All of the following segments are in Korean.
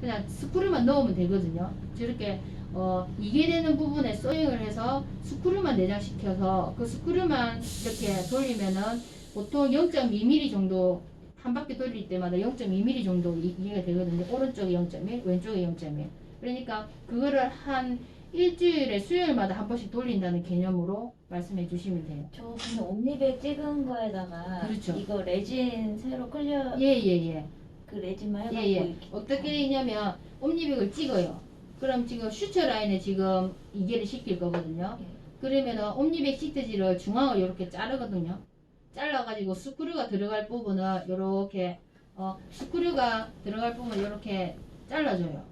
그냥 스크류만 넣으면 되거든요. 저렇게 어, 이계되는 부분에 소잉을 해서 스크류만 내장시켜서 그 스크류만 이렇게 돌리면은 보통 0.2mm 정도 한 바퀴 돌릴 때마다 0.2mm 정도 이- 이해가 되거든요. 오른쪽에 0.1, 왼쪽에 0.1. 그러니까 그거를 한 일주일에 수요일마다 한 번씩 돌린다는 개념으로 말씀해 주시면 돼요. 저 근데 옴니백 찍은 거에다가 그렇죠. 이거 레진 새로 끌려 예, 예, 예. 그 해갖고 예, 예. 이렇게 어떻게 하냐면 옴니백을 찍어요. 그럼 지금 슈처 라인에 지금 이계를 시킬 거거든요. 예. 그러면은 옴니백 시트지를 중앙을 이렇게 자르거든요. 잘라가지고 스크류가 들어갈 부분은 이렇게 어, 스크류가 들어갈 부분 이렇게 잘라줘요.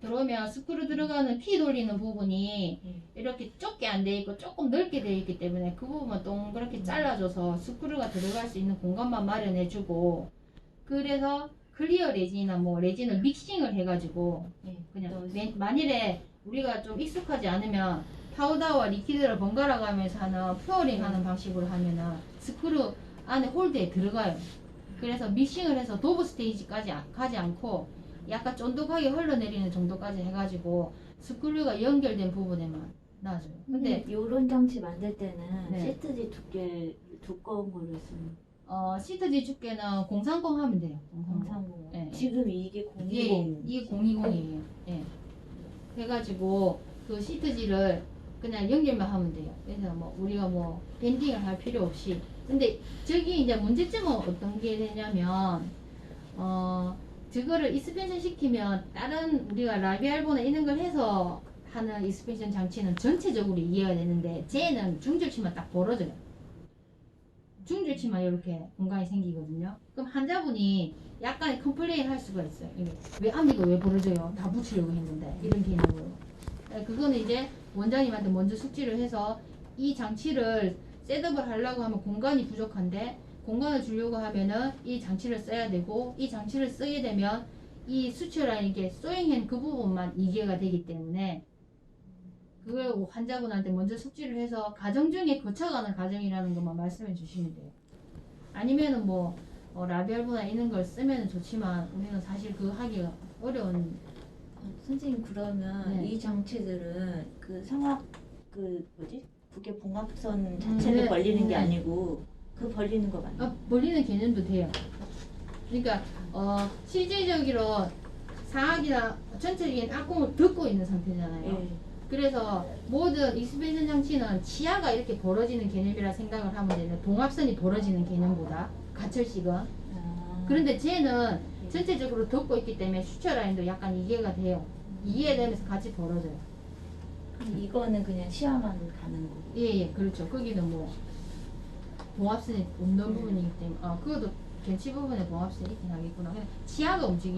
들어오면 스크류 들어가는 피 돌리는 부분이 예. 이렇게 좁게 안 돼 있고 조금 넓게 돼 있기 때문에 그 부분만 동그랗게 잘라줘서 스크류가 들어갈 수 있는 공간만 마련해주고 그래서 클리어 레진이나 뭐 레진을 믹싱을 해가지고 예. 그냥 매- 만일에 우리가 좀 익숙하지 않으면 파우더와 리퀴드를 번갈아 가면서 하는 퓨어링 하는 방식으로 하면은 스크류 안에 홀드에 들어가요. 그래서 믹싱을 해서 도브 스테이지까지 아- 가지 않고 약간 쫀득하게 흘러내리는 정도까지 해가지고 스크류가 연결된 부분에만 놔줘요. 근데 근데 요런 장치 만들 때는 네. 시트지 두께 두꺼운 걸로 쓰는 어, 시트지 주께는 030 하면 돼요. 030. 광상공 네. 지금 이게 예, 020 이게 020이에요. 예. 해가지고 그 시트지를 그냥 연결만 하면 돼요. 그래서 뭐 우리가 뭐 밴딩을 할 필요 없이. 근데 저기 이제 문제점은 어떤 게 되냐면 어 저거를 익스펜션 시키면 다른 우리가 라비알보나 이런 걸 해서 하는 익스펜션 장치는 전체적으로 이해가 되는데 쟤는 중절치만 딱 벌어져요. 중절치만 이렇게 공간이 생기거든요. 그럼 환자분이 약간의 컴플레인 할 수가 있어요. 왜 앞니가 왜 벌어져요? 다 붙이려고 했는데 이런 개념으로. 네, 그거는 이제 원장님한테 먼저 숙지를 해서 이 장치를 셋업을 하려고 하면 공간이 부족한데 공간을 주려고 하면은 이 장치를 써야 되고 이 장치를 쓰게 되면 이 수출라인 이게 소잉핸 그 부분만 이해가 되기 때문에 그걸 환자분한테 먼저 숙지를 해서 가정 중에 거쳐가는 과정이라는 것만 말씀해 주시면 돼요. 아니면은 뭐 어, 라비알보나 이런 걸 쓰면 좋지만 우리는 사실 그거 하기가 어려운 어, 선생님 그러면 네. 이 장치들은 그 상압 그 뭐지 부계 봉합선 자체를 네. 벌리는 게 네. 아니고 그 벌리는 거 맞나요? 아, 벌리는 개념도 돼요. 그러니까 어, 실질적으로 상악이나 전체적인 악공을 듣고 있는 상태잖아요. 예. 그래서 모든 익스펜션 장치는 치아가 이렇게 벌어지는 개념이라 생각을 하면 되는 봉합선이 벌어지는 개념보다 가철식은 아. 그런데 쟤는 전체적으로 덮고 있기 때문에 슈처 라인도 약간 이해가 돼요. 이해되면서 같이 벌어져요. 이거는 그냥 치아만 가는 거고. 예예 그렇죠. 거기는 뭐 봉합선이 없는 부분이기 때문에 아 그것도 gen치 부분에 봉합선이 있긴 하겠구나. 그냥 치아가 움직이는.